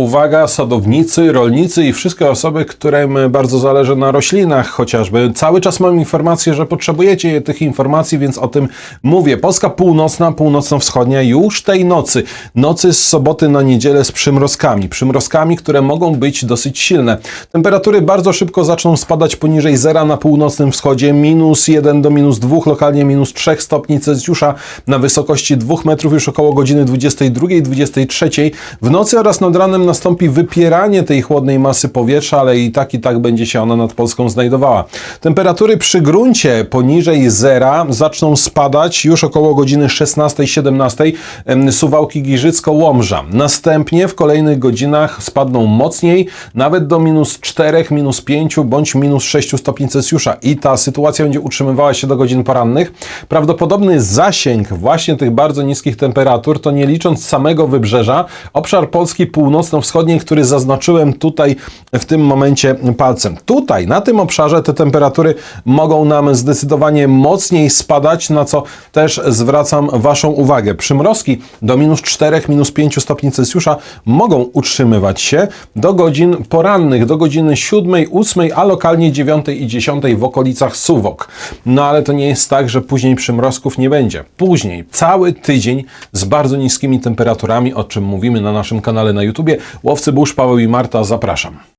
Uwaga, sadownicy, rolnicy i wszystkie osoby, którym bardzo zależy na roślinach chociażby. Cały czas mam informację, że potrzebujecie tych informacji, więc o tym mówię. Polska północna, północno-wschodnia już tej nocy, nocy z soboty na niedzielę z przymrozkami. Przymrozkami, które mogą być dosyć silne. Temperatury bardzo szybko zaczną spadać poniżej zera na północnym wschodzie, minus 1 do minus 2, lokalnie minus 3 stopni Celsjusza na wysokości 2 metrów już około godziny 22-23. W nocy oraz nad ranem nastąpi wypieranie tej chłodnej masy powietrza, ale i tak i tak będzie się ona nad Polską znajdowała. Temperatury przy gruncie poniżej zera zaczną spadać już około godziny 16-17 em, Suwałki Giżycko-Łomża. Następnie w kolejnych godzinach spadną mocniej, nawet do minus 4, minus 5 bądź minus 6 stopni Celsjusza i ta sytuacja będzie utrzymywała się do godzin porannych. Prawdopodobny zasięg właśnie tych bardzo niskich temperatur to nie licząc samego wybrzeża, obszar Polski północno-wschodniej, który zaznaczyłem tutaj w tym momencie palcem. Tutaj, na tym obszarze te temperatury mogą nam zdecydowanie mocniej spadać, na co też zwracam Waszą uwagę. Przymrozki do minus 4, minus 5 stopni Celsjusza mogą utrzymywać się do godzin porannych, do godziny 7, 8, a lokalnie 9 i 10 w okolicach Suwok. No ale to nie jest tak, że później przymrozków nie będzie. Później cały tydzień z bardzo niskimi temperaturami, o czym mówimy na naszym kanale na YouTubie. Łowcy Burz, Paweł i Marta, zapraszam.